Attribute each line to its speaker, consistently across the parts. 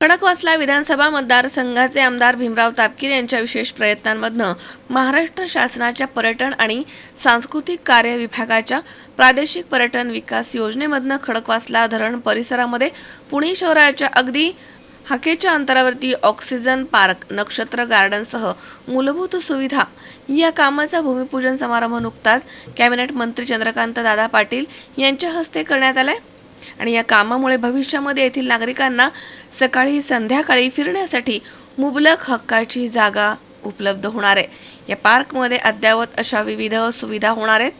Speaker 1: खडकवासला विधानसभा मतदारसंघाचे आमदार भीमराव तापकीर यांच्या विशेष प्रयत्नांमधनं महाराष्ट्र शासनाच्या पर्यटन आणि सांस्कृतिक कार्य विभागाच्या प्रादेशिक पर्यटन विकास योजनेमधनं खडकवासला धरण परिसरामध्ये पुणे शहराच्या अगदी हाकेच्या अंतरावरती ऑक्सिजन पार्क नक्षत्र गार्डनसह मूलभूत सुविधा या कामाचा भूमिपूजन समारंभ नुकताच कॅबिनेट मंत्री चंद्रकांत दादा पाटील यांच्या हस्ते करण्यात आलाय. आणि या कामामुळे भविष्यामध्ये येथील नागरिकांना सकाळी संध्याकाळी फिरण्यासाठी मुबलक हक्काची जागा उपलब्ध होणार आहे. या पार्कमध्ये अद्ययावत अशा विविध सुविधा होणार आहेत.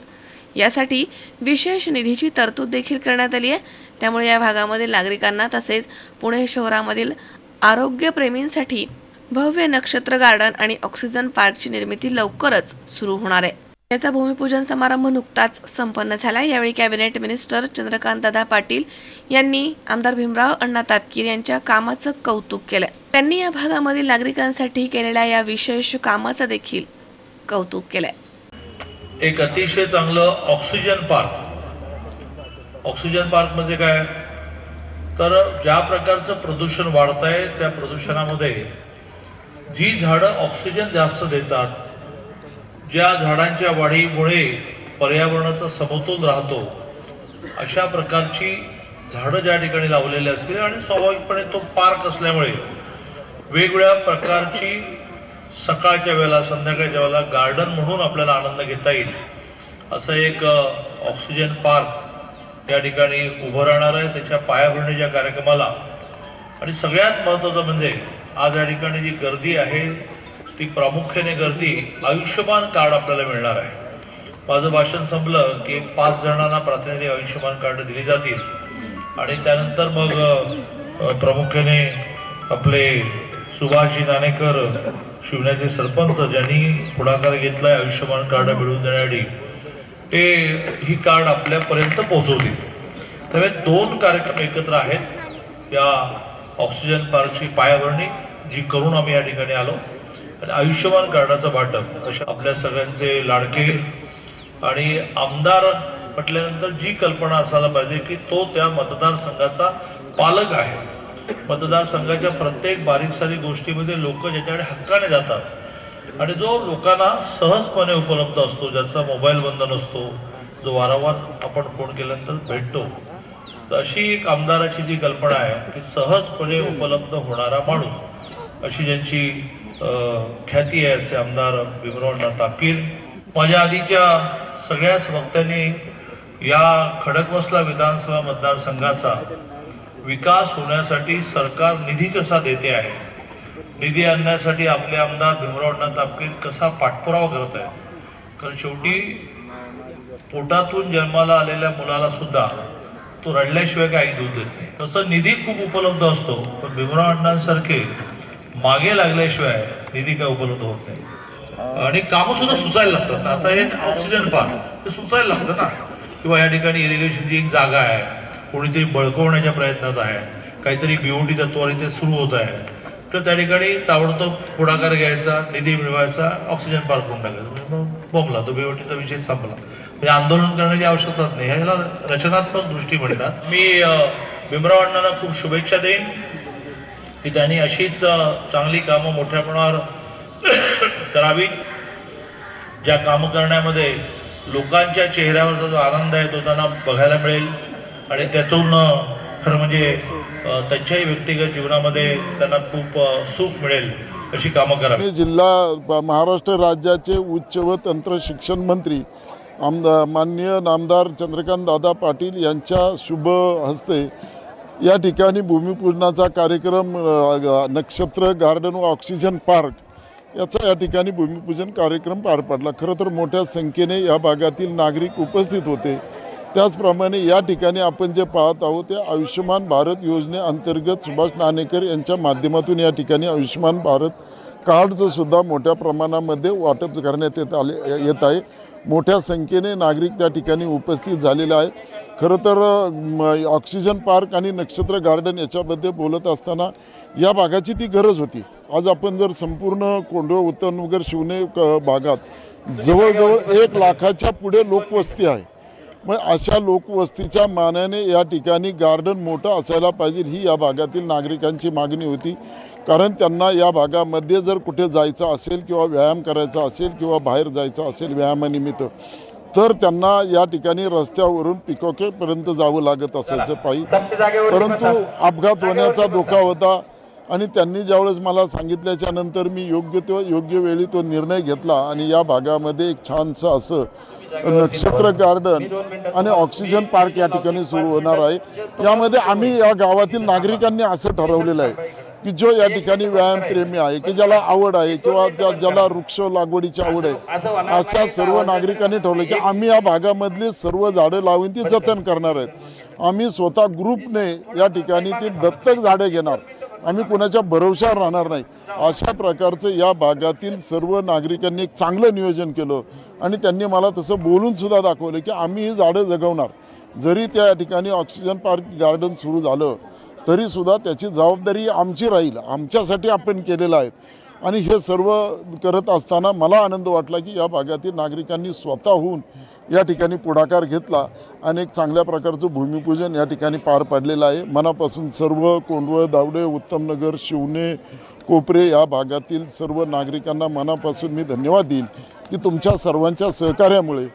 Speaker 1: यासाठी विशेष निधीची तरतूद देखील करण्यात आली आहे. त्यामुळे या भागामधील नागरिकांना तसेच पुणे शहरामधील आरोग्यप्रेमींसाठी भव्य नक्षत्र गार्डन आणि ऑक्सिजन पार्कची निर्मिती लवकरच सुरू होणार आहे. याचा भूमिपूजन समारंभ नुकताच संपन्न झाला. यावेळी कॅबिनेट मिनिस्टर चंद्रकांत दादा पाटील यांनी आमदार भीमराव अण्णा तापकीर यांच्या कामाचं कौतुक केलं. त्यांनी या भागामधील नागरिकांसाठी केलेल्या या विशेष कामाचं देखील कौतुक केलंय.
Speaker 2: एक अतिशय चांगलं ऑक्सिजन पार्क. ऑक्सिजन पार्क म्हणजे काय? तर ज्या प्रकारचं प्रदूषण वाढत आहे त्या प्रदूषणामध्ये जी झाडं ऑक्सिजन जास्त देतात ज्या झाडांच्या वाढीमुळे पर्यावरणाचा समतोल राहतो अशा प्रकारची झाडं ज्या ठिकाणी लावलेली असतील आणि स्वाभाविकपणे तो पार्क असल्यामुळे वेगवेगळ्या प्रकारची सकाळच्या वेळेला संध्याकाळच्या वेळेला गार्डन म्हणून आपल्याला आनंद घेता येईल. असं एक ऑक्सिजन पार्क या ठिकाणी उभं राहणार आहे. त्याच्या पायाभरणीच्या कार्यक्रमाला. आणि सगळ्यात महत्त्वाचं म्हणजे आज या ठिकाणी जी गर्दी आहे ती प्रामुख्याने गर्दी आयुष्यमान कार्ड आपल्याला मिळणार आहे. माझं भाषण संपलं की पाच जणांना प्रातिनिधी आयुष्यमान कार्ड दिली जातील. आणि त्यानंतर मग प्रामुख्याने आपले सुभाषजी नाणेकर शिवण्याचे सरपंच ज्यांनी पुढाकार घेतलाय आयुष्यमान कार्ड मिळवून देण्यासाठी ते ही कार्ड आपल्यापर्यंत पोहोचवतील. त्यामुळे दोन कार्यक्रम एकत्र आहेत. या ऑक्सिजन पार्कची पायाभरणी जी करून आम्ही या ठिकाणी आलो. आणि आयुष्यमान कार्डाचं वाटप अशा आपल्या सगळ्यांचे लाडके आणि आमदार म्हटल्यानंतर जी कल्पना असायला पाहिजे की तो त्या मतदारसंघाचा पालक आहे. मतदारसंघाच्या प्रत्येक बारीक सारीक गोष्टीमध्ये लोक ज्याच्याकडे हक्काने जातात आणि जो लोकांना सहजपणे उपलब्ध असतो ज्याचा मोबाईल बंद नसतो जो वारंवार आपण फोन केल्यानंतर भेटतो तर अशी एक आमदाराची जी कल्पना आहे की सहजपणे उपलब्ध होणारा माणूस अशी ज्यांची ख्याती आहे असे आमदार भीमराव तापकीर माझ्या आधीच्या सगळ्याच वक्त्यांनी या खडकवासला विधानसभा मतदारसंघाचा विकास होण्यासाठी सरकार निधी कसा देते आहे? निधी आणण्यासाठी आपले आमदार भीमराव तापकीर कसा पाठपुरावा करत आहे कारण शेवटी पोटातून जन्माला आलेल्या मुलाला सुद्धा तो रडल्याशिवाय काही दूध देत नाही. तसं निधी खूप उपलब्ध असतो पण भीमराव अण्णांसारखे मागे लागल्याशिवाय निधी काय उपलब्ध होत नाही. आणि कामं सुद्धा सुचायला लागतात. ना आता हे ऑक्सिजन पार्क ते सुचायला लागतं ना. किंवा या ठिकाणी इरिगेशनची एक जागा आहे. कोणीतरी बळकवण्याच्या प्रयत्नात आहे. काहीतरी बीओटी तत्वावर इथे सुरू होत आहे. तर त्या ठिकाणी ताबडतोब पुढाकार घ्यायचा निधी मिळवायचा ऑक्सिजन पार्क करून टाकायचा. बोंबला तो बीओटीचा विषय संपला. म्हणजे आंदोलन करण्याची आवश्यकता नाही. ह्याला रचनात्मक दृष्टी म्हणतात. मी भीमराव अण्णांना खूप शुभेच्छा देईन. की त्यांनी अशीच चांगली कामं मोठ्या प्रमाणावर करावीत ज्या कामं करण्यामध्ये लोकांच्या चेहऱ्यावरचा जो आनंद आहे तो त्यांना बघायला मिळेल. आणि त्यातून खरं म्हणजे त्यांच्याही व्यक्तिगत जीवनामध्ये त्यांना खूप सुख मिळेल अशी कामं करावी.
Speaker 3: जिल्हा महाराष्ट्र राज्याचे उच्च व तंत्र शिक्षण मंत्री आमदा माननीय नामदार चंद्रकांत दादा पाटील यांच्या शुभ हस्ते या ठिकाणी भूमिपूजनाचा कार्यक्रम ग- नक्षत्र गार्डन व ऑक्सिजन पार्क याचा या ठिकाणी भूमिपूजन कार्यक्रम पार पडला. खरं तर मोठ्या संख्येने या भागातील नागरिक उपस्थित होते. त्याचप्रमाणे या ठिकाणी आपण जे पाहत आहोत ते आयुष्यमान भारत योजनेअंतर्गत सुभाष नाणेकर यांच्या माध्यमातून या ठिकाणी आयुष्यमान भारत कार्डचं सुद्धा मोठ्या प्रमाणामध्ये वाटप करण्यात येत आले येत आहे. मोठ्या संख्येने नागरिक त्या ठिकाणी उपस्थित झालेले आहे खरं तर ऑक्सिजन पार्क आणि नक्षत्र गार्डन याच्याबद्दल बोलत असताना या भागाची ती गरज होती. आज आपण जर संपूर्ण कोंडव वगैरे शिवने क- भागात जवळजवळ एक लाखाच्या पुढे लोकवस्ती आहे. मग अशा लोकवस्तीच्या मानाने या ठिकाणी गार्डन मोठं असायला पाहिजे ही या भागातील नागरिकांची मागणी होती. कारण त्यांना या भागामध्ये जर कुठे जायचं असेल किंवा व्यायाम करायचा असेल किंवा बाहेर जायचं असेल व्यायामानिमित्त तर त्यांना या ठिकाणी रस्त्यावरून पिकोकेपर्यंत जावं लागत असायचं पायी. परंतु अपघात होण्याचा धोका होता आणि त्यांनी ज्यावेळेस मला सांगितल्याच्या नंतर मी योग्य तो योग्य वेळी तो निर्णय घेतला आणि या भागामध्ये एक छानसं असं नक्षत्र गार्डन आणि ऑक्सिजन पार्क या ठिकाणी सुरू होणार आहे. यामध्ये आम्ही या गावातील नागरिकांनी असं ठरवलेलं आहे की जो या ठिकाणी व्यायाम प्रेमी आहे की ज्याला आवड आहे किंवा ज्या ज्याला वृक्ष लागवडीची आवड आहे अशा सर्व नागरिकांनी ठरवलं की आम्ही या भागामधली सर्व झाडं लावून ती जतन करणार आहेत. आम्ही स्वतः ग्रुपने या ठिकाणी ती दत्तक झाडे घेणार. आम्ही कुणाच्या भरवशावर राहणार नाही. अशा प्रकारचं या भागातील सर्व नागरिकांनी एक चांगलं नियोजन केलं आणि त्यांनी मला तसं बोलून सुद्धा दाखवलं की आम्ही ही झाडं जगवणार. जरी त्या ठिकाणी ऑक्सिजन पार्क गार्डन सुरू झालं तरीसुद्धा त्याची जबाबदारी आमची राहील. आमच्यासाठी आपण केलेलं आहे आणि हे सर्व करत असताना मला आनंद वाटला की या भागातील नागरिकांनी स्वतःहून या ठिकाणी पुढाकार घेतला आणि एक चांगल्या प्रकारचं भूमिपूजन या ठिकाणी पार पाडलेलं आहे. मनापासून सर्व कोंडवळ दावडे उत्तमनगर शिवणे कोपरे या भागातील सर्व नागरिकांना मनापासून मी धन्यवाद देईन की तुमच्या सर्वांच्या सहकार्यामुळे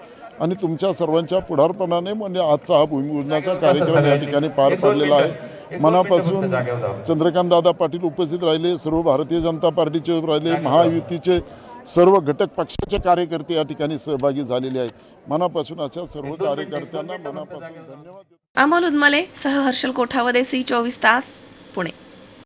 Speaker 3: आणि तुमच्या सर्वांच्या पुढारपणाने म्हणजे आजचा हा भूमिपूजनाचा कार्यक्रम या ठिकाणी पार पडलेला आहे. मनापासून चंद्रकांत दादा पाटील उपस्थित राहिले सर्व भारतीय जनता पार्टीचे राहिले महायुतीचे सर्व घटक पक्षाचे कार्यकर्ते या ठिकाणी सहभागी झालेले आहेत. मनापासून अशा सर्व कार्यकर्त्यांना मनापासून धन्यवाद.
Speaker 1: अमोल उदमले सह हर्षल कोठावदे सी चोवीस तास पुणे.